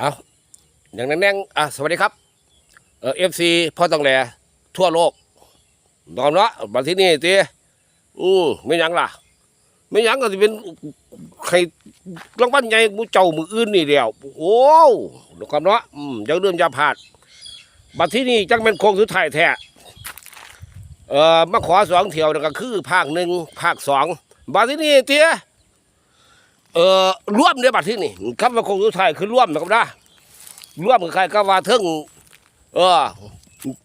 เอาอย่างนั้นแน่งอะสวัสดีครับ เออฟซีพ่อต้องแหลทั่วโลกนอนเนาะมาที่นี่ตีอืมไม่ยังล่ะ ไม่ยังก็จะเป็นใครรางวัลใหญ่มูเจ้ามืออื่นนี่เดียวโอ้ดูความเนาะอืมยังเริ่มจะผ่านบัดที่นี่จังเป็นโค้งสุดท้ายแท้เอ่อมาขอสองเที่ยวนั่นก็คือภาคหนึ่งภาคสองบัดที่นี่เตี้ย เอ่อร่วมในบัดที่นี่คำว่าคงสุดท้ายคือร่วมนะครับนะร่วมกับใครก็ว่าเทิงเออ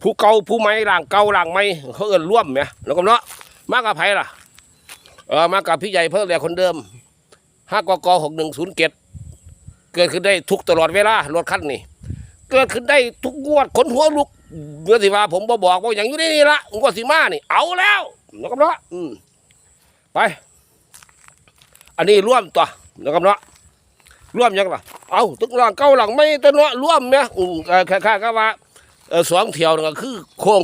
ผู้เก่าผู้ใหม่ร่างเก่าร่างใหม่เขาเอิ้นร่วมไหมแล้วก็เนาะมากับไผล่ะเออมากับพี่ใหญ่เพิ่งแต่คนเดิมห้ากกหกหนึ่งศูนย์เจ็ดเกิดขึ้นได้ทุกตลอดเวลารถคันนี้เกิดขึ้นได้ทุกงวดขนหัวลุกเมื่อสิว่าผมบอกบอกว่าอย่างอยู่ในนี่ละงวดสิมานี่เอาแล้วแล้วก็เนาะอืมไป อันนี้ร่วมตัวแล้วก็เนาะร่วมยังล่ะเอาตึกหลังเก้าหลังไม่ตัวเนาะร่วมเนี่ยอืมเอ่อคล้ายๆก็ว่าสองเที่ยวนั่นก็คือโค้ง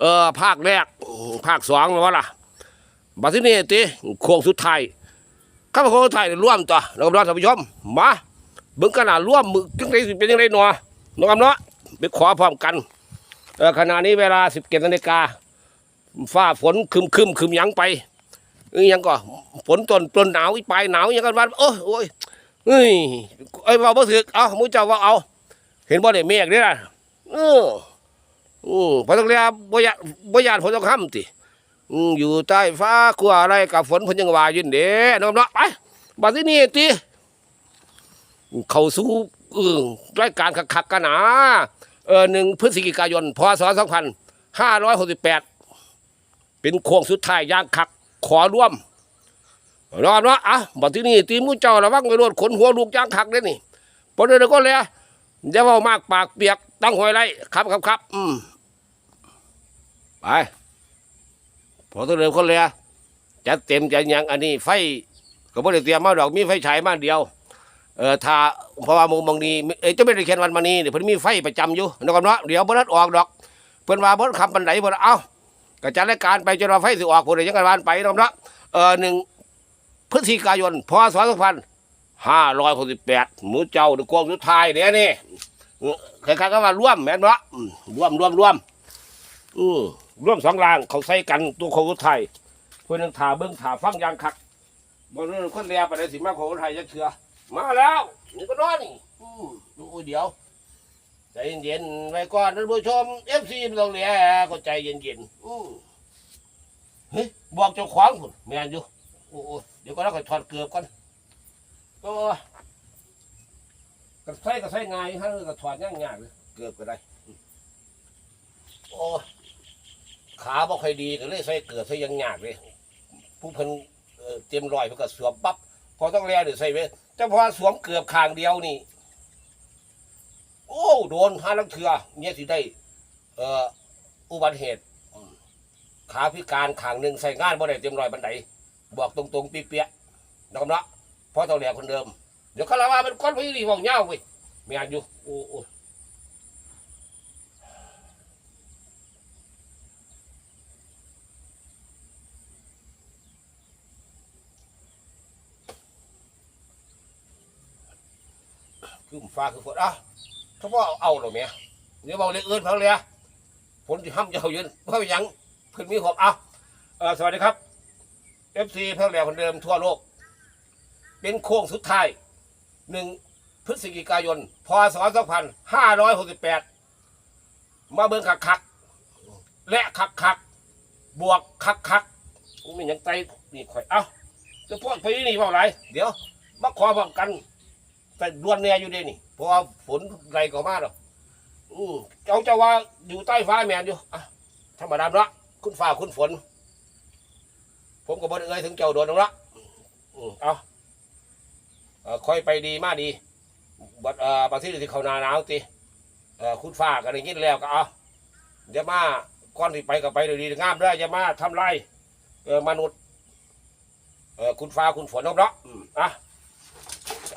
เอ่อภาคแรกภาคสองนะวะล่ะบัดที่นี่ติโค้งสุดท้ายข้าพเจ้าสุดท้ายร่วมตัวนะครับท่านผู้ชมมาเบิ่งขนาดร่วมมือจังไดสิเป็นยังไงหนอนะครับเนาะไปขอพร้อมกันขณะนี้เวลาสิบเกตนาฬิกา ฟ้าฝนคึมคึมคึมยังไป ยังก็ฝนตนต้นหนาวอีปลายหนาวยังกันว่าโอ้ยโอ้ยเฮ้ยไอ้ยว่าบ่ถึกเอามูเจ้าว่าเอา เห็นบ่ได้เมฆเด้ล่ะเอออือพอต้องเรียบ่ยากบ่ยากฝนต้องห้ำติอยู่ใต้ฟ้าครัวอะไรกับฝนพนยังว่ายู่นี่เด้น้องเนาะไปบัดนี้นี่ติเขาสู่เออรายการคักๆกันนะเออ1พฤศจิกายนพศ2568 เป็นโค้งสุดท้ายย่างคัก ขอร่วมรอบเนาะอะบัดที่นี่ตีหมูเจ้าระวังไว้รถขนหัวลูกยางคักเด้นี่พอเดินก็เลยอย่าเว้ามากปากเปียกตั้งหอยไรครับครับครับอืมไปพอต้องเดินคนเลยจะเต็มจะยังอันนี้ ไฟก็บ่ได้เตรียมมาดอกมีไฟฉายมาเดียว เออถ้าเพราะว่ามุมบางนี้เอ้ยจะไม่ได้เขียนวันมานี้เดี๋ยวเพิ่นมีไฟประจำอยู่นะครับเนาะเดี๋ยวบ่ทันออกดอก เพิ่นว่าบ่ทันคำปานใดเพิ่นเอ้า ก็จัดรายการไปจนว่าไฟสิออกพุ่นได้ยังกันวานไปนะครับเนาะเออหนึ่งพฤศจิกายนพศสองพันห้าร้อยหกสิบแปดหมูเจ้าในกวงสุดท้ายเนี่ยนี่ใครๆก็ว่าร่วมแม่นวะร่วมร่วมร่วมอืมร่วมสองรางเขาใส่กันตัวโควิดไทยเพื่อนงถ่าเบิ้งถ่าฟังยางคักบนเรื่องคนเรียไปได้สิมาโควิดไทยจะเถื่อมาแล้วนี่ก็นอนนี่อืมดูเดี๋ยว เย็นๆไว้ก่อนท่านผู้ชมเอฟซีไม่ต้องเลียก็ใจเย็นๆอืมเฮ้ยบอกเจ้าของคุณแม่นอยู่โอ้โเดี๋ยวก็เราก็ถอดเกือบก่อนก็ก็ใส่ก็ใส่ง่ายฮะก็ถอดง่ายๆเลยเกือบก็ได้โอ้ขาบ่ค่อยดีก็เลยใส่เกือบใส่ยังยากเลย ผู้เพิ่นเตรียมรอยเพิ่นก็สวมปั๊บพอต้องแล้วเดี๋ยวใส่ไว้แต่พอสวมเกือบข้างเดียวนี่ โอ้โดนหาลังเถื่อเนี่ยสิได้ เอ่ออุบัติเหตุขาพิการขางหนึ่งใส่งานบ่ได้เตรียมรอยบันไดบอกตรงๆปีเปียนะครับเนาะเพราะเต่าแหลกคนเดิม เดี๋ยวเขาลาว่าเป็นก้อนพี่ดีบอกเงาเว้ยไม่อ่านอยู่โอ้โอ้คือฟ้าคือฝนอะ เขาบอกเอาหรอเมียเดี๋ยวบอกเลยเอื้อนเขาเลยฝนที่ห้ำเจ้าเย็นเพราะยังเพิ่อนมีขอบอะเออสวัสดีครับเอฟซีเพิ่งแล้วคนเดิมทั่วโลก เป็นโค้งสุดท้ายหนึ่งพฤศจิกายน พศสองพันห้าร้อยหกสิบแปดมาเบิ่งคักคักและคักคักบวกคักคักอุ้ยมันยังไตนี่ข่อย เอ้าจะพวกพี่นี่เปล่าไร เดี๋ยว มาขอพร้อมกัน แต่ดวนเนี่ยอยู่เด้นี่ เพราะว่าฝนไรก็มาหรอกอืมเอาจะว่าอยู่ใต้ฟ้าแมนอยู่อะธรรมดาเนาะคุณฟ้าคุณฝน ผมก็บ่ได้เอ่ยถึงเจ้าโดนละอืมเอาเอ่อค่อยไปดีมากดีบัดเอ่อบางที่ที่เขาหนาหนาวติเอ่อคุณฟ้าก็ได้ยินแล้วก็เอาอย่ามาก่อนที่ไปก็ไปดีๆงามเด้ออย่ามาทำลายเอ่อมนุษย์เอ่อคุณฟ้าคุณฝนเนาะเนาะอืมอะ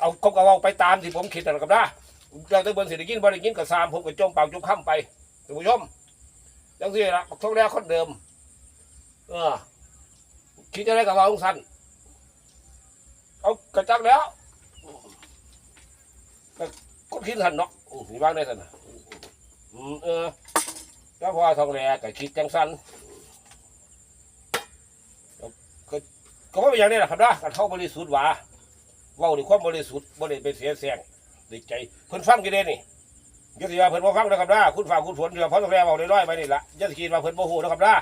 เอาเขาก็เอาไปตามที่ผมคิดนั่นกับนะเรื่องตะเบินสิได้กินบ่ได้กินก็ซามผมก็จมเปล่าจมค่ำไปท่านผู้ชมจังซี่ละบักทงแล้วคนเดิม เออคิดอะไรกับว่าองสันเอากระจักแล้วแต่คนคิดทันเนาะมนี่วางได้ทันนะอืมเออก็พอทองแหลก็คิดจังสันก็ก็ว่าเป็นอย่างนี้แหละครับนะการเข้าบริสุทธิ์ว่า เว้าด้วยความบริสุทธิ์บ่ได้ไปเสียแสงด้วยใจเพิ่นฟังกี่เด้นี่อยัสิว่าเพิ่นบ่ฟังนะครับนะคุณฝ่าคุณฝนเดี๋ยวพอทองแหลเว้าน้อยไปนี่ล่ะอยัสิคิดว่าเพิ่นบ่ฮู้นะครับนะ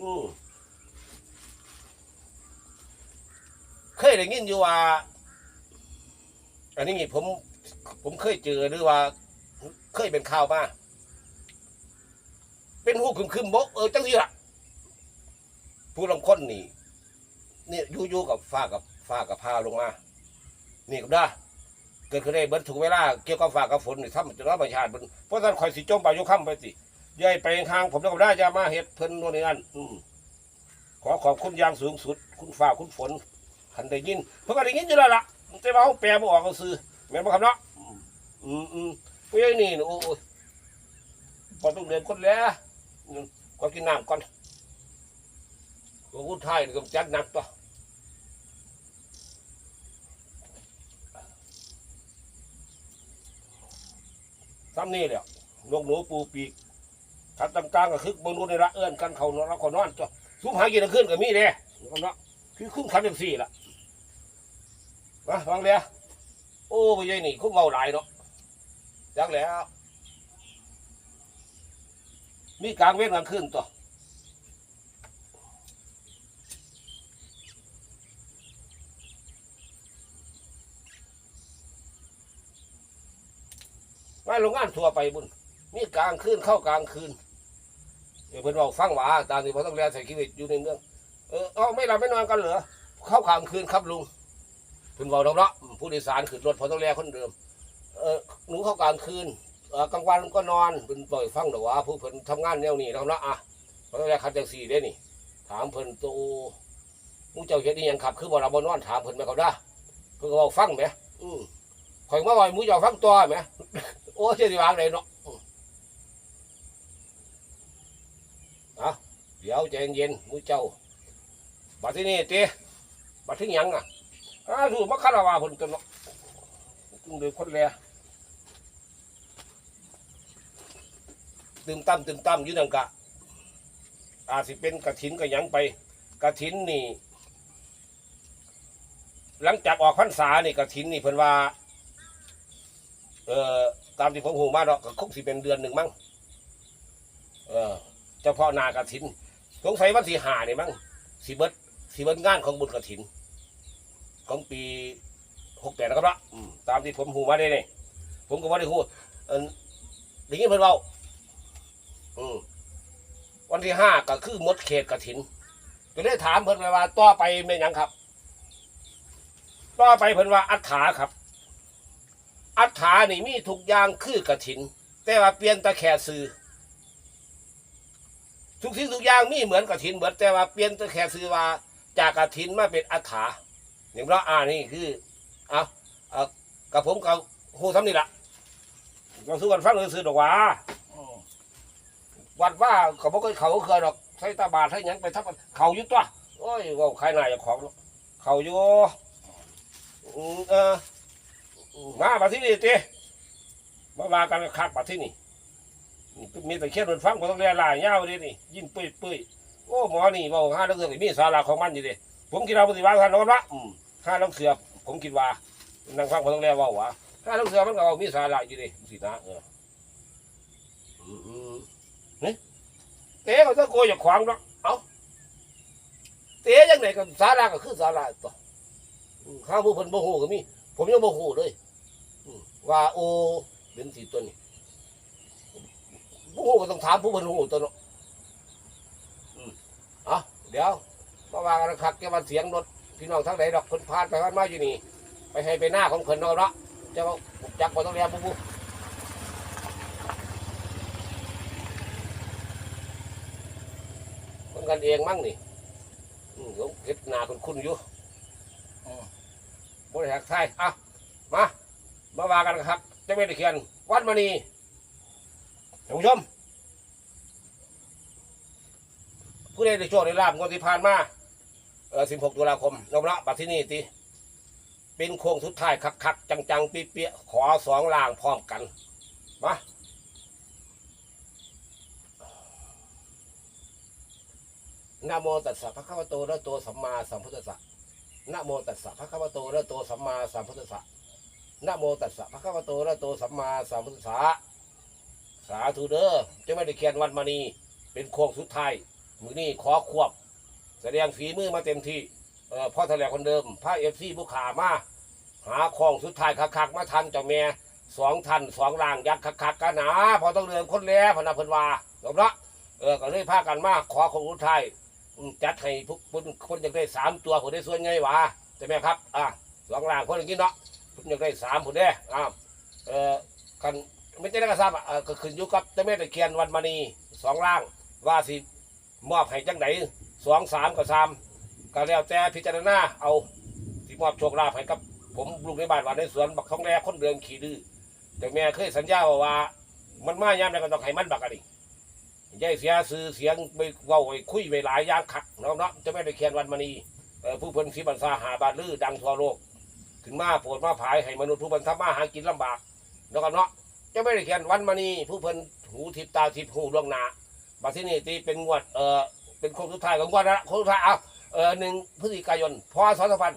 อืมเคยได้ยินอยู่ว่า อันนี้นี่ผม ผมเคยเจอหรือว่า เคยเป็นข่าวมาเป็นหูคึมคึมบกเออจังสิละผู้ลำค้นนี่เนี่อยู่อยู่กับฟ้ากับ ฟ้ากับพาลงมา นี่กับด้เกิดขึ้นได้เบิดถูกเวลาเกี่ยวกับฟ้ากับฝนนี่ทำจะรับประชาชนเบิ่งเพราะฉะนั้นคอยสิจมไปยกค่ำไปสิย่อยไปทางผมแล้วกับได้จะมาเฮ็ดเพิ่นโน่นนี่นั่นขอขอบคุณอย่างสูงสุด คุณฟ้าคุณฝนคันได้ยินเพิ่นก็ได้ยินอยู่แล้วล่ะแต่ว่าเขาแปลบ่ออกก็ซื้อแม่นบ่ครับเนาะอืมอืมอืมผู้ใหญ่นี่นี่โอ้โอ้ยบ่ต้องเดินคนแล้วก่อนกินน้ำก่อนก็พูดไทยนี่ก็จัดหนักตัว ซ้ำนี่แหละนกหนูปูปีกขัดต่างก็คือบนนู้นในละเอื้อนกันเขาเนาะเราก็นอนจ้ะซุ้มหากินขึ้นก็มีเด้ก็เนาะคือคุ้มขันอย่างสี่ละมาฟังเลยโอ้ไปยัยนี่คุ้มเบาหลายเนาะจักแล้ว มีกลางเว้นกลางคืนตัว มาโรงงานทัวไปบุญมีกลางคืนเข้ากลางคืนเดี๋ยวเพิ่นบอกฟังว่าตามที่พอต้องเรียนใส่ชีวิตอยู่ในเมืองเออเอาไม่หลับไม่นอนกันเหรอเข้ากลางคืนครับลุงเพิ่นบอกเราเนาะผู้โดยสารขึ้นรถพอต้องเรียนคนเดิมเออหนูเข้ากลางคืนกลางวันก็นอนเป็นปล่อยฟังเดี๋ยวว่าผู้เพิ่นทำงานแนวนี้แล้วเนาะอะเพราะแรกคันจังสี่เด้นี่ ถามเพิ่นโตมูเจ้าเฮ็ดนี่ยังขับ คือบ่เราบ่นอนถามเพิ่นไหมครับด้าเพิ่นก็บอกฟังไหมอืมข่อยมาบ่อยมูเจ้าฟังตัวไหม โอ้เสียสิวางเลยเนาะอืมเดี๋ยวใจเย็นๆมูเจ้าบัดที่นี่เต้บัดที่ยังอะอ้าถูกมาคาราวาเพิ่นตัวเนาะจึงเลยคนแลตื่มตั้มตื่มตั้มยู่นั่นกะ อาจสิเป็นกระถินก็ยังไปกระถินนี่ หลังจากออกพรรษานี่กระถินนี่เพิ่นว่า เออ ตามที่ผมหูมาเนาะก็คงสิเป็นเดือนหนึ่งมั้งเออเฉพาะหนากระถินสงสัยวันที่หานี่มั้งสิเบิดสิเบิดงานของบุญกระถิน ของปีหกแปดนะครับละอืมตามที่ผมหูมาได้เนี่ยผมก็ว่าได้หูเออได้ยินเพิ่นเว้าอืมวันที่ห้าก็คือมดเขตกระถินก็ได้ถามเพิ่นไปว่าต่อไปเป็นยังครับ ต่อไปเพิ่นว่าอัฐาครับ อัฐานี่มีทุกอย่างคือกระถิน แต่ว่าเปลี่ยนตะแค่ซื้อทุกสิ่งทุกอย่างมีเหมือนกระถินเหมือนแต่ว่าเปลี่ยนตะแค่ซื้อว่า จากกระถินมาเป็นอัฐาอย่างเราอ่านนี่คือเอาเอากับผมกับหูทำนี่ละเราสู้กันฟังเลยซื้อดอกว่าวัดว่าเขาบอกเขาเคยหรอกใช้ตาบาดใช้ยังไปทับมันเขาอยู่ตัวโอ้ยเว่าใครนายของเนาเขาอยู่อืมเออ มามาที่นี่ตีมาว่ากันคักมาที่นี่มีแต่เขียนรถฟังก็ต้องเรียลายเงาดินี่ยิ้มปุ้ยปุ้ยโอ้หมอนี่บอกห้าลังเสือมีสาระของมันอยู่ดิผมคิดว่าปฏิบัติท่านนอนละห้าลังเสือผมคิดว่านั่งฟังก็ต้องเรียว่าว่าห้าลังเสือมันก็เอามีสาระอยู่ดิสินะเอออืมอืมเตะเขาจะโกยจากขวางเนาะเอาเตะยังไงกับสาราก็คือสาราตัวอืมข้าผู้พิ่นโมโหก็มีผมยังโมโหเลย ว่าโอเป็นสีตัวนี้โมโหก็ต้องถามผู้เพิ่นโมโหตัวเนาะอืมเอาเดี๋ยวมาว่ากันคักแกวันเสียงรถพี่น้องทั้งไหนดอกคนพานไปพานมาอยู่นี่ ไปให้ไปหน้าของเพิ่นเนาะเนาะเจะจักบ่ต้องเรียนปุ๊บปุ๊บคนกันเองมั่งนี่อืมผมเก็บหนาคุณคุณอยู่อืมบริหารไทยอะมา มาว่ากันครับจะไม่ได้เขียนวัดมณีท่านผู้ชมผู้ใดได้โชคได้ลาบงวดที่ผ่านมาเออ16 ตุลาคมยอมรับบัตรที่นี่ตีเป็นโค้งสุดท้ายคักๆจังๆเปี้ยๆขอสองล่างพร้อมกันมานะโมตัสสะภะคะวะโตอะระหะโตสัมมาสัมพุทธัสสะนะโมตัสสะภะคะวะโตอะระหะโตสัมมาสัมพุทธัสสะ นะโมตัสสะภะคะวะโตระโตสัมมาสัมพุทธัสสะสาธุเด้อจะไม่ได้เขียนวันมานีเป็นโค้งสุดท้ายมือนี้ขอควบ แสดงฝีมือมาเต็มที่เออพ่อแถลคนเดิมพระเอฟซีผู้ขามาหาของสุดท้ายคักๆมาทันเจ้าแม่สองทันสองล่างยักษ์คักๆกันนาพอต้องเดินคนแล้วพนักพันวาจบละเออก็เลยพากันมาขอของสุดท้ายจัดให้พวกคนคนอยากได้สามตัวผมได้ส่วนไงวะใช่ไหมครับอะสองล่างคนอย่างนี้เนาะ ผมอยากได้สามผมได้อ่าเออกันไม่ใช่ได้กระซับอะเออก็ขึ้นอยู่กับเจ้าแม่ตะเคียนวันมณีสองล่าง ว่าสิมอบให้จังไหนสองสามกับสามก็แล้วแต่พิจารณาเอาที่มอบโชคลาภให้กับ ผมลูกในบ้านว่าในสวนบักทองแรคนเดินขี่ดื้อแต่แม่เคยสัญญาว่าว่ามันมายามใดก็ต้องให้มันบักอันนี้ยายเสียซื้อเสียงไปเว้าไปคุยไปหลายอย่างคักเนาะเนาะจะไม่ได้เขียนวันมณีเอ่อผู้เพิ่นสีบันซาหาบาทลือดังทั่วโลก ขึ้นมาโปรดมาผายให้มนุษย์ผู้เพิ่นทำมาหากินลำบากเนาะครับเนาะจะไม่ได้เขียนวันมณีผู้เพิ่นหูทิพตาทิพหูดวงหนาบัดที่นี่ตีเป็นงวดเออเป็นโค้งสุดท้ายของงวดนะโค้งสุดท้ายเอาเออหนึ่งพฤศจิกายนพศสองพัน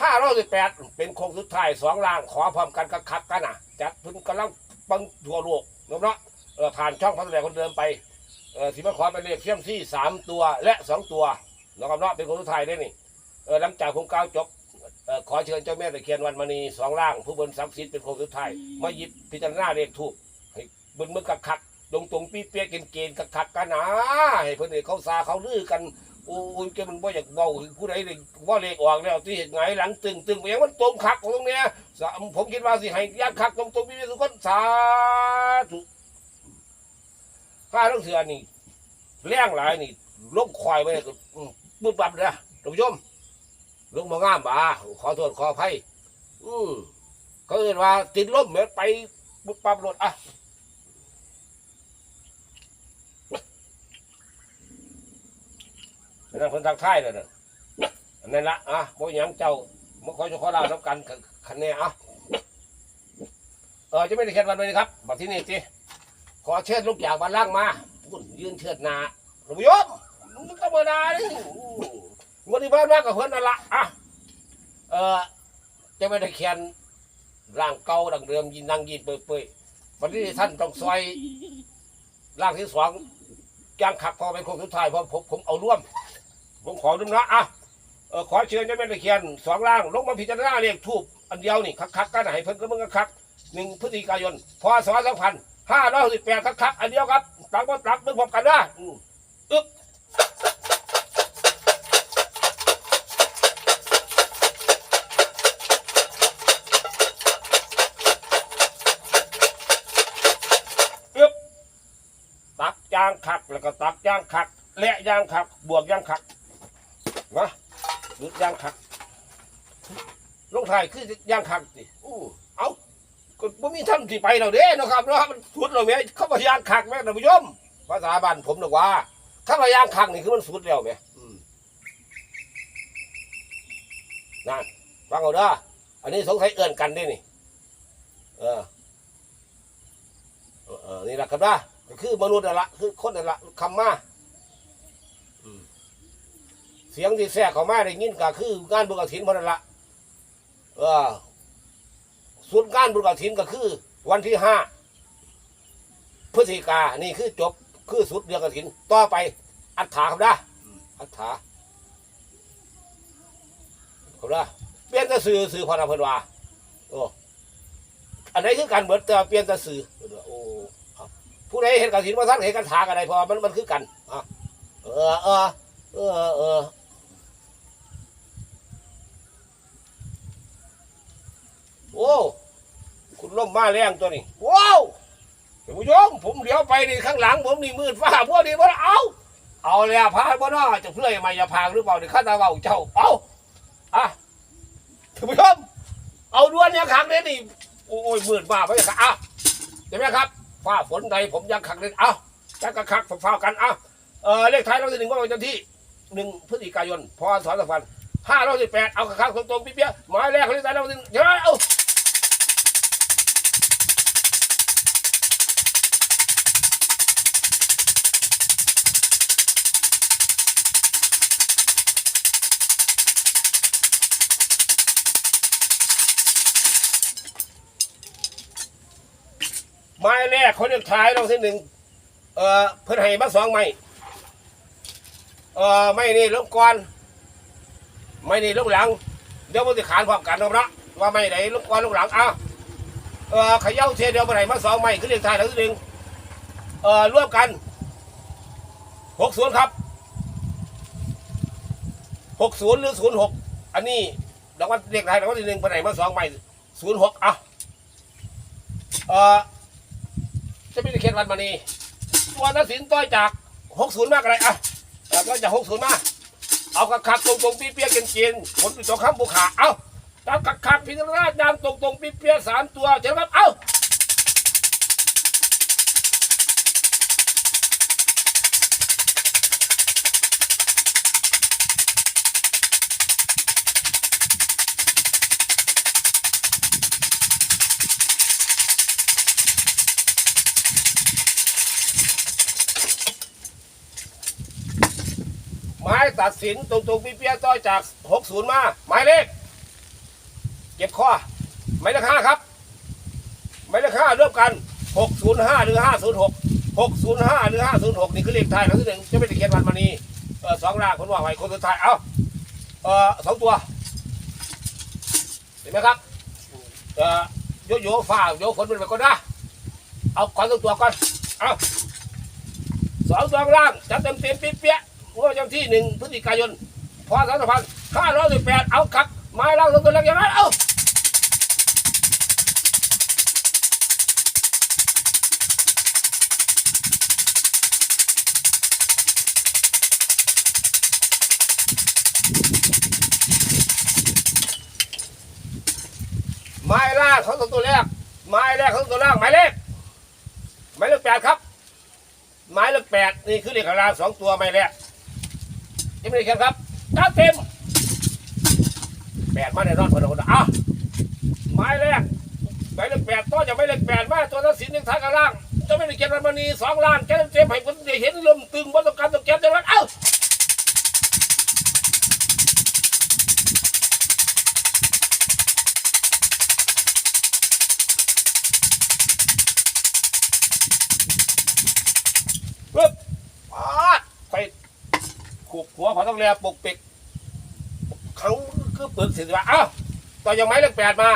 ห้าร้อยสิบแปดเป็นโค้งสุดท้ายสองล่างขอพร้อมกันกับคักกันนะจัดพิ่นกำลังปังทั่วโลกเนาะเนาะเออผ่านช่องพัฒนาคนเดิมไปเออสิมาขอเป็นเลขเชี่ยมซี่สามตัวและสองตัวเนาะครับเนาะเป็นโค้งสุดท้ายได้นี่เออหลังจากโครงการจบ ออขอเชิญเจ้าแม่ตะเคียนวันมณีสองล่าง ผู้บนศักดิ์สิทธิ์เป็นโค้งสุดท้ายมาหยิบพิจารณาเลขถูกให้เบิ่งเมื่อกัคักตรงตรงๆปีเปียกเกณฑ์ๆกัคักกันนะให้เพิ่นได้เขาซาเขาลือกันโอ้ยแกมันบ่อยากเบาผู้ใดเลยว่าเลขออกแล้วที่เห็นไงหลังตึงตึงไปยังมันตรงคักของตรงเนี้ยสามผมคิดว่าสิให้ยัดคักตรงตรงพี่ทุกคนสาธุข้าต้องเสือนี่แรงหลายนี่ลงควายไปก็อืมบึ้บบับเลยนะท่านผู้ชม ลงมางามบ่าขอโทษขออภัยอืมเขาเรียกว่า ติดลมเหมือนไปบึ้บบับรถอะนั่นคนทางค่ายเลยนะอันนั่นละอะบ่หยังเจ้าบ่ขอยจะขอลารับกันคันแน่อะเออจะไม่ได้เขียนวันเลยครับบัดที่นี่จีขอเชิญลูกอยางบ้านล่างมาพุ่นยืนเชิดนาหลวงยมมันธรรมดาเลยวันนี้บ้านมากกับเพื่อนนั่นละอะเออจะไม่ได้เขียนร่างเก่าดังเดิมยินนั่งยินเปื่อยๆวันนี้ท่านต้องซอยร่างที่สองย่างขับพอเป็นคนสุดท้ายเพราะผมผมเอาร่วม ผมขอดุมนะอะเออขอเชิญเจ้าแม่ตะเคียนสองล่างลงมาพิจารณาเรียกทูบอันเดียวนี่คักๆกันให้เพิ่นก็มึงคักหนึ่งพฤศจิกายนพศสองพันห้าร้อยสิบแปดคักๆอันเดียวครับตักบ่ตักมึงพร้อมกันนะอือึ๊บ ยางคัก แล้วก็ตักยางคัก และยางคัก บวกยางคักนะหยุดยางคัก ลงท้ายคือยางคักสิอู้เอาก็บ่มีท่านที่ไปเราเด้เนาะครับเนาะมันสุดเราแม่เข้ามายางคักแม่ท่านผู้ชมภาษาบ้านผมบอกว่าเข้ามายางคักนี่คือมันสุดแล้วแม่อืมนั่นฟังเอาเด้ออันนี้สงสัยเอื้อนกันด้นี่เออเออ เออ นี่แหละครับนะ ก็คือมนุษย์นั่นละคือคนนั่นละคำมาเสียงที่แทรกเข้ามาได้ยินก็คืองานบุญกฐินพอนั่นละเออส่วนงานบุญกฐินก็คือ วันที่ห้าพฤศจิกานี่คือจบคือสุดเดือนกฐิน ต่อไป อัฐาครับนะอัฐาครับนะเปลี่ยนแต่สื่อสื่อพอนเพนว่าโอ้อันไหนคือการเบิดแต่ว่าเปลี่ยนแต่สื่อโอ้ ผู้ใดเห็นกฐินมาทั้งเห็นกันถากันใดเพราะว่ามันมันคือกันอะเออเออเออเออโอ้คุณล่มมาแรงตัวนี้ว้าวท่านผู้ชมผมเดี๋ยวไปนี่ข้างหลัง ผมนี่มืดฟ้าพวกนี้บ่เอา เอาแล้วพาบ่เนาะจะเพื่อยมาอย่าพางหรือเปล่านี่ข้าตาเบาเจ้าเอาอะท่านผู้ชมเอาด้วนยังขังเลยนี่โอ้ยมืดมากไปอะเห็นไหมครับ ฝ้าฝนใดผมยังขักเลยเอาจักกะคักฝ้ากันเอาเออเลขท้ายรางวัลที่หนึ่งก็เป็นวันที่หนึ่งพฤศจิกายนพศสองพันห้าร้อยสิบแปดเอาข้างๆตรงๆเปี้ยๆหมายแรกเขาเรียกสายเราเดี๋ยวเอา มาแรกเขาเรียกท้ายเราที่หนึ่งเอ่อเพิ่นให้มาสองไม้เอ่อไม่นี่ลงก่อนไม่นี่ลูกหลัง เดี๋ยวมันจะขานพร้อมกันนะนะว่าไม่ไหนลูกก่อนลูกหลังอะเออเขย่าเทียเดียวมาไหนมาสองไม่คือเรียกทายทั้งหนึ่งเออร่วมกันหกศูนย์ครับหกศูนย์หรือศูนย์หกอันนี้รางวัลเรียกทายรางวัลที่หนึ่งมาไหนมาสองไม่ศูนย์หกอะเอ่อ จะไม่ได้เขียนวันมานีวันนัสินต้อยจากหกศูนย์มากอะไรอะต้อก็จากหกศูนย์มา เอากระคักตรงตรงปีเปียๆเกียนผลปิดสองข้ามบุขาเอาตามกระคักพิจารณาดามตรงตรงๆปีเปียสามตัวเจ้าครับเอา หมายตัดสินตรงตรงๆปีเปียๆต่อยจากหกศูนย์มา หมายเลขเก็บข้อหมายเลขห้าครับ หมายเลขห้าร่วมกันหกศูนย์ห้าหรือห้าศูนย์หกหกศูนย์ห้าหรือห้าศูนย์หกนี่คือเลขท้ายครั้งที่หนึ่งจะไม่ได้เขียนวันมานีเออสองล่างคนว่าไว้คนสุดท้าย เอาเออสองตัว เห็นไหมครับเออโยโย่ฝ่าโยคนเป็นไปก็ได้เอาก่อนตัวตัวก่อน เอาสองตัวข้างล่างจัดเต็มเต็มเปี้ยเปี้ย งวดประจำที่หนึ่งพฤศจิกายนพศสองพันห้าร้อยสิบแปดเอาขักไม้ล่างตัวตัวแรกย่างนั้นเอาไม้ล่างของตัวแรกไม้แรกของตัวล่างหมายเลขหมายเลขแปดครับ หมายเลขแปดนี่คือเลขข้างล่าสองตัวไม้แรก ยังไม่ได้เขียนครับจ้าเต็มแปดมาในรอดคนละคนละอะหมายแรกหมายเลขแปดตัวจะไม่เลขแปดมาตัวนั้นสินหนึ่งทางข้างล่างจะไม่ได้เขียนวัมณีสองล้านแกเต็มให้คนได้เห็นลมตึงบนตะการตะแก็บได้แล้วเอ้า หัวเขาต้องเรียปกปิกเขาคือปึกสิว่าอ้าวต่อยังไม้เลขแปดมา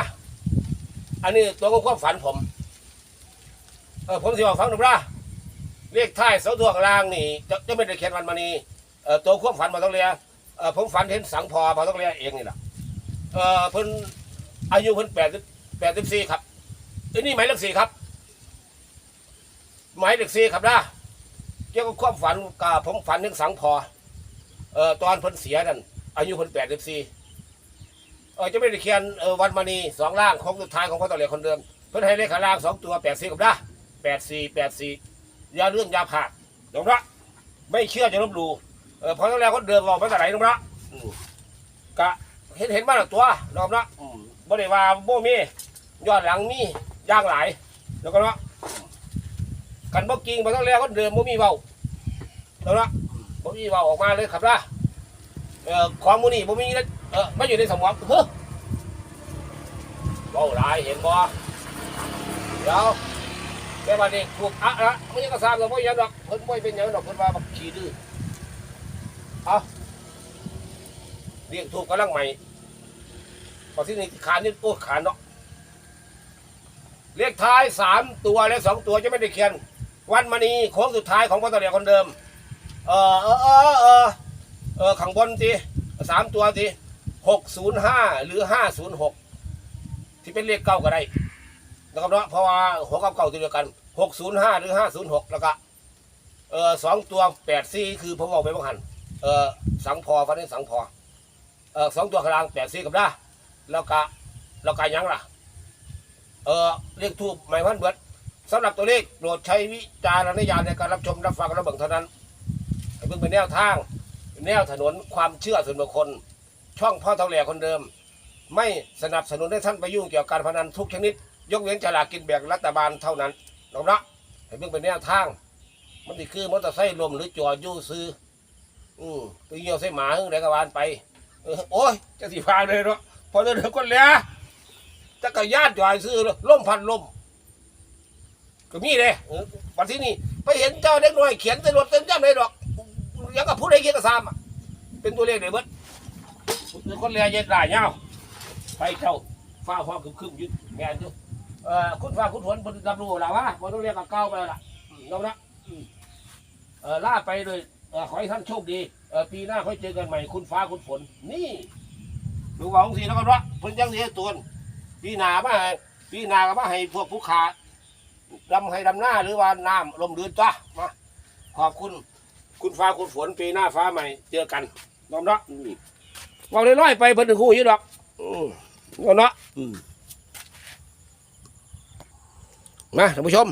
อันนี้ตัวของความฝันผมเออผมสิบอกฟังหนึ่งละเลขท้ายเสาตัวกลางนี่จะจะไม่ได้เขียนวันมานีเออตัวความฝันมาต้องเรียเออผมฝันเห็นสังพอมาต้องเรียเองนี่แหละเออเพิ่นอายุเพิ่นแปดแปดสิบสี่ครับอันนี้หมายเลขสี่ครับ หมายเลขสี่ครับนะเกี่ยวกับความฝันกับผมฝันถึงสังพอ เอ่อตอนเพิ่นเสียนั่นอายุเพิ่นแปดสิบสี่เออจะไม่ได้เขียนเออวันมณีสองล่างของสุดท้ายของพ่อตะเลียคนเดิมเพิ่นให้เลขข้าล่างสองตัวแปดสี่กับได้แปดสี่แปดสี่ยาเรื่องยาผาดน้องพระไม่เชื่อจะลบหลู่เออพอตะเลียคนเดิมบอกมาแต่ไหนน้องพระอืมกะเห็นเห็นมาแล้วตัวน้องพระอืมบ่ได้ว่าโบมียอดหลังมีย่างหลายแล้วก็เนาะกันบ่กิ่งบ่ต้องแล้วก็เดิมโบมีเว้าแล้วนะ บ่มีเว้าออกมาเลยครับนะเอ่อของมูนี่บ่มีนะเออไม่อยู่ในสมองเฮ้อเว้าหลายเห็นบ่เดี๋ยวแต่ว่านี่ถูกอะละมันยังก็ทราบแล้วบ่ยังดอกเพิ่นบ่เป็นยังดอกเพิ่นว่าบักขี้ดื้อเอาเรียกถูกกำลังใหม่พอที่นี่ขานนี่โอ้ขานเนาะเลขท้ายสามตัวและสองตัวจะไม่ได้เขียน วันมณีโค้งสุดท้ายของพ่อตะเลียคนเดิม เออเออเออเออเออข้างบนทีสามตัวทีหกศูนย์ห้าหรือห้าศูนย์หกที่เป็นเลขเก้าก็ได้นะครับเนาะเพราะว่าหัวกับเก่าตัวเดียวกันหกศูนย์ห้าหรือห้าศูนย์หกแล้วก็เออสองตัวแปดซี่คือผมบอกไปบ้างหันเออสังพอฟันนี้สังพอเออสองตัวกลางแปดซี่กับได้แล้วก็แล้วก็ยังล่ะเออเลขทูบหมายพันเบิดสำหรับตัวเลขโปรดใช้วิจารณญาณในการรับชมรับฟังรับเบิ่งเท่านั้น เพิ่งเป็นแนวทาง แนวถนนความเชื่อส่วนบุคคล ช่องพ่อทองแหล่คนเดิม ไม่สนับสนุนให้ท่านไปยุ่งเกี่ยวกับการพนันทุกชนิด ยกเว้นฉลากกินแบ่งรัฐบาลเท่านั้นน้องนะให้เพิ่งเป็นแนวทาง มันคือมอเตอร์ไซค์ลมหรือจออยู่ซื้อ อืมไปเหี่ยวใส่หมาหึ่งไรกบาลไปเออโอ้ยจะสิพาเลยเนาะพอเดินคนแล้วจักรยานจอดซื้อล่มพันล่มก็มีเลยวันที่นี่ไปเห็นเจ้าเด็กน้อยเขียนใส่รถเต็มจำเลยดอก ยังกับผู้ใดเขียนกระซามเป็นตัวเลขเลยเบิดคนเรียนยันได้เงาไปเจ้าฟ้าฟ้าคึมคึมยึดแงนยู่เอ่อคุณฟ้าคุณฝนบนรับรู้แล้ววะบนต้องเรียกกับเก้าไปละอืมน้องนะเออล่าไปเลยเออขอให้ท่านโชคดีเออปีหน้าค่อยเจอกันใหม่คุณฟ้าคุณฝนนี่ดูว่าองค์สีแล้วกันวะเพิ่นยังเสียตัวปีหน้ามาให้ปีหน้าก็มาให้พวกผู้ขาดำให้ดำหน้าหรือว่าน้ำลมเดือนจ้ะมาขอบคุณ คุณฟ้าคุณฝนปีหน้าฟ้าใหม่ เจอกันน้องเนาะอืมบอกเลยร้อยๆไปเพิ่นถึงหูอยู่ดอกอืมน้องเนาะอืมมาท่านผู้ชม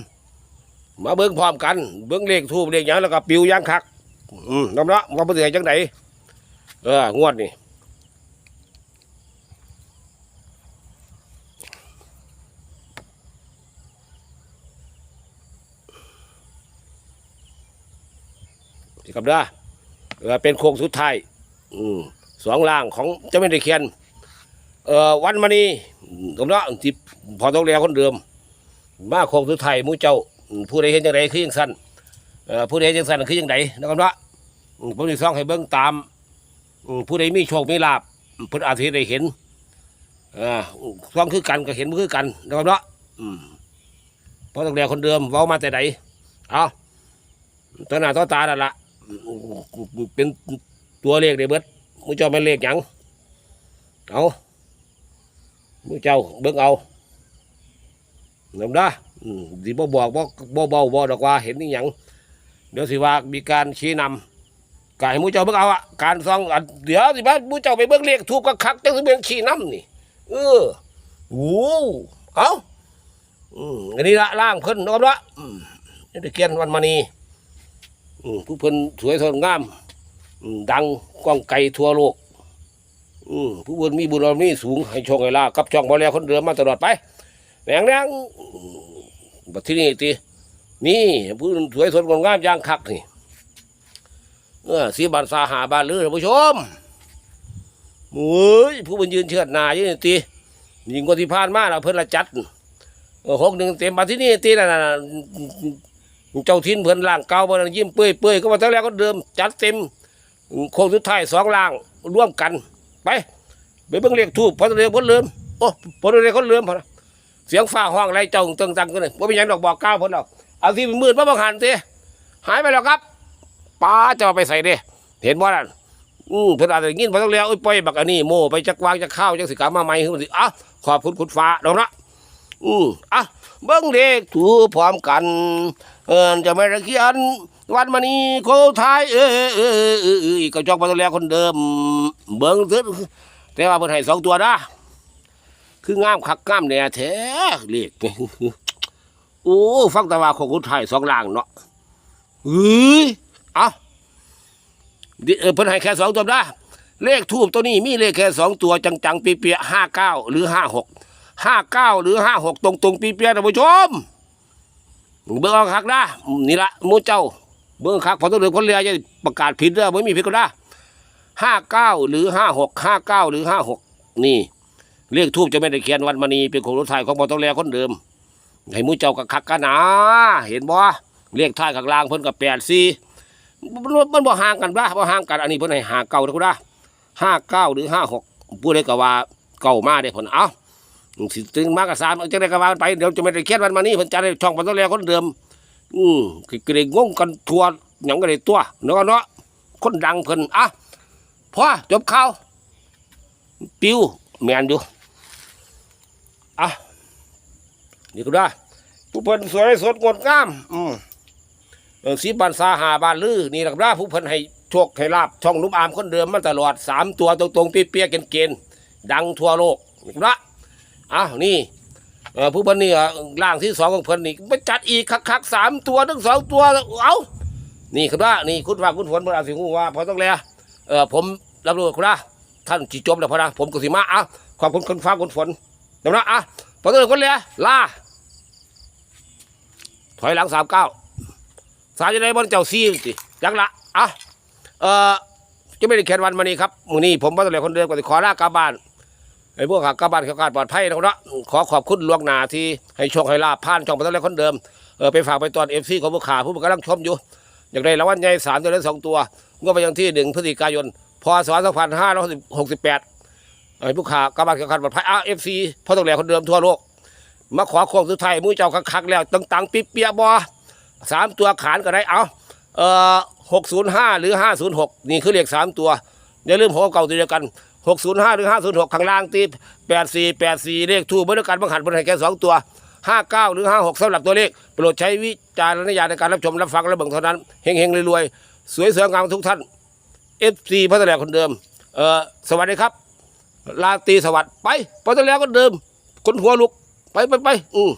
มาเบิ่งพร้อมกัน เบิ่งเลขทูบเลขหยังแล้วก็ปิวหยังคัก อืมน้ำเนาะว่าเป็นจังไดเอองวดนี่ สิครับเด้อเออเป็นโค้งสุดท้ายอืมสองล่างของเจ้าแม่ตะเคียน เอ่อวันมณีกับเนาะที่พอต้องเรียกคนเดิม มาโค้งสุดท้ายมูเจ้าผู้ใดเห็นจังไดคือยังสั้นเอ่อผู้ใดเห็นจังสั้นคือยังไดนะครับเนาะผมจะซ่องให้เบิ่งตามผู้ใดมีโชคมีลาบเพิ่นอาจสิได้เห็นอ่าซ่องคือกันก็เห็นคือกันนะครับเนาะอืมเพราะตั้งแต่คนเดิมเว้ามาแต่ใดเอาตัวหน้าตัวตานั่นล่ะ เป็นตัวเลขได้เบิดมือเจ้าเป็นเลขหยังเอามือเจ้าเบิ่งเอานำได้อืมสิบ่บอกบ่บ่เบาบ่ดอกว่าเห็นอีหยังเดี๋ยวสิว่ามีการชี้นำกายมูเจ้าเบิ่งเอาอะการซองเดี๋ยวสิบ้ามูเจ้าไปเบิ่งเลขทูบกับคักจังสิเบิ่งขี้นำนี่เออโอ้เอาอืมอันนี้ละล่างเพิ่นนาะละอืมนี่ตะเกียนวันมณีอืม ผู้เพิ่นสวยสดงาม ดังกว้างไกลทั่วโลกผู้เพิ่นมีบุญบารมีสูงให้ชคให้ลากับช่องบ่แล้วคนเดิมมาตลอดไปแหงแรงอืมบัดที่นี่ตินี่ผู้สวยสดงามอย่างคักนี่เออสีบันสาหาบานลือท่านผู้ชมโอ้ยผู้บัญยืนเชิดหนาอยู่นี่ตียิงกว่าที่ผ่านมาแล้วเพิ่นละจัดหกหนึ่งเต็มมาที่นี่ตีนั่นน่ะ เจ้าทินเพิ่นล่างเก่าเพิ่นยิ้มเปื่อยเปื่อยก็มาเท่าแรกก็เดิมจัดเต็มโค้งสุดท้ายสองล่างร่วมกัน ไปไปเบิ่งเลขทูบพอตัวเรียกคนเริ่มโอ้พอตัวเรียกคนเริ่มพอเสียงฟ้าห้องไรเจ้าตึงตังกันเลยว่าเป็นหยังดอกบอกเก้าเพิ่นดอกเอาที่มืดมาบังหันตีหายไปแล้วครับป้าจะเอาไปใส่เด้เห็นบ่นั่นอืมเพิ่นอาจจะยินบ่ต้องแล้วโอ้ยปล่อยบักอันนี้โม่ไปจักวางจักข้าวจักสิกลับมาใหม่คือมันสิอะขอบคุณคุณฟ้าดอกนะอืมอะ เบิ่งเด็กถูพร้อมกัน เอินจะไม่ระเขียนวันมานี้โคทายเออเออเออออเออก็จอกบ่ต้องแล้วคนเดิม เบิ่งเถิดแต่ว่าเพิ่นให้สองตัวนะคืองามคักงามแน่แท้เลขโอ้ฟังแต่ว่าของคุณไทยสองล่างเนาะเฮ้ยเอาดิเออเพิ่นให้แค่สองตัวนะเลขทูบตัวนี้มีเลขแค่สองตัวจังๆเปียๆห้าเก้าหรือห้าหก ห้าเก้าหรือห้าหกตรงๆเปียท่านผู้ชม เบิ่งเอาคักนะนี่ละมูเจ้า เบิ่งคักพอต้องเดือคนเรียจะประกาศผิดเด้อไม่มีผิดก็ได้ห้าเก้าหรือห้าหกห้าเก้าหรือห้าหกนี่เลขทูบจะไม่ได้เขียนวันมณีเป็นของรถไทยของบอต้องแลคนเดิมให้มูเจ้ากับคักกันนะเห็นบ่เลขท้ายข้างล่างเพิ่นกับแปดสี่มันบ่ห่างกันบ่บ่ห่างกันอันนี้เพิ่นให้หาเก่าเด้อกูนะห้าเก้าหรือห้าหกผู้ใดก็ว่าเก่ามากได้ผลเอ้า สิถึงมากับสามจังได๋ก็ว่าไปเดี๋ยวจะไม่ได้เขียนวันมานี้เพิ่นจัดให้ช่องปันต้องแลคนเดิม อืมก็ได้งงกันทั่วหยังก็ได้ตัวเนาะเนาะคนดังเพิ่นอะพอจบข่าวปิวแมนอยู่อะนี่ก็ได้ผู้เพิ่นสวยสดงดงามอืมเออสีบันซาหาบานลือนี่หลักราผู้เพิ่นให้โชคให้ลาบช่องนุ่มอามคนเดิมมาตลอดสามตัวตรงๆเปี้ยๆเกณฑ์ดังทั่วโลกนี่ละ อ้าวนี่ผู้พิ่นนี่อ่างที่สองของเพิ่นนี่ไปจัดอีกคักๆสามตัวทั้งสองตัวเอานี่คือว่านี่คุณว่าคุณฝนเพิ่นอาสิฮู้ว่าพอต้องแล้วเออผมรับรู้คุณว่าท่านจีจบแล้วพอนะผมกุสิมาอะขอบคุณคนฟ้าคนฝนเดี๋ยวนะอะพอตัวคนเลยล่าถอยหลังสามเก้าสายจะได้บนเจ้าซีสิยังละอะเออจะไม่ได้เขียนวันมานี้ครับมือนี้ผมพอตัวเลยคนเดิมก็สิขอลากลับบ้าน ไอ้พวกขากลับบ้านขาการปลอดภัยนะครับเนาะขอขอบคุณล่วงหน้าที่ให้โชคให้ลาผ่านช่องพอตัวเลยคนเดิมเออไปฝากไปตอนเอฟซีของผู้ขาผู้กำลังชมอยู่ อยากได้รางวัลใหญ่สามตัวเล็กสองตัวงวดไปยังที่หนึ่งพฤศจิกายนพศสองพันห้าร้อยหกสิบแปดไอ้ผู้ขากำลังแข่งขันปลอดภัยอาเอฟซีพ่อต้องแหลคนเดิมทั่วโลกมาขอโค้งสุดท้ายมือเจ้าคักๆแล้วตังๆ ปิ๊บเปียบอสามตัวขานก็ได้เอาเออหกศูนย์ห้าหรือห้าศูนย์หกนี่คือเลขสามตัวอย่าลืมหัวเก่าตัวเดียวกัน หกศูนย์ห้าหรือห้าศูนย์หกข้างล่างตีแปดสี่แปดสี่เลขทูบเมื่อกันบางหันบนให้แค่สองตัวห้าเก้าหรือห้าหกสำหรับตัวเลข โปรดใช้วิจารณญาณในการรับชมรับฟังและเบิ่งเท่านั้นเฮงๆรวยๆ สวยสวยงามทุกท่านเอฟซีพัทยาคนเดิมเออสวัสดีครับ ลาตีสวัสดิ์ไปพัทยาคนเดิมคนหัวลุกไปไปไปอืม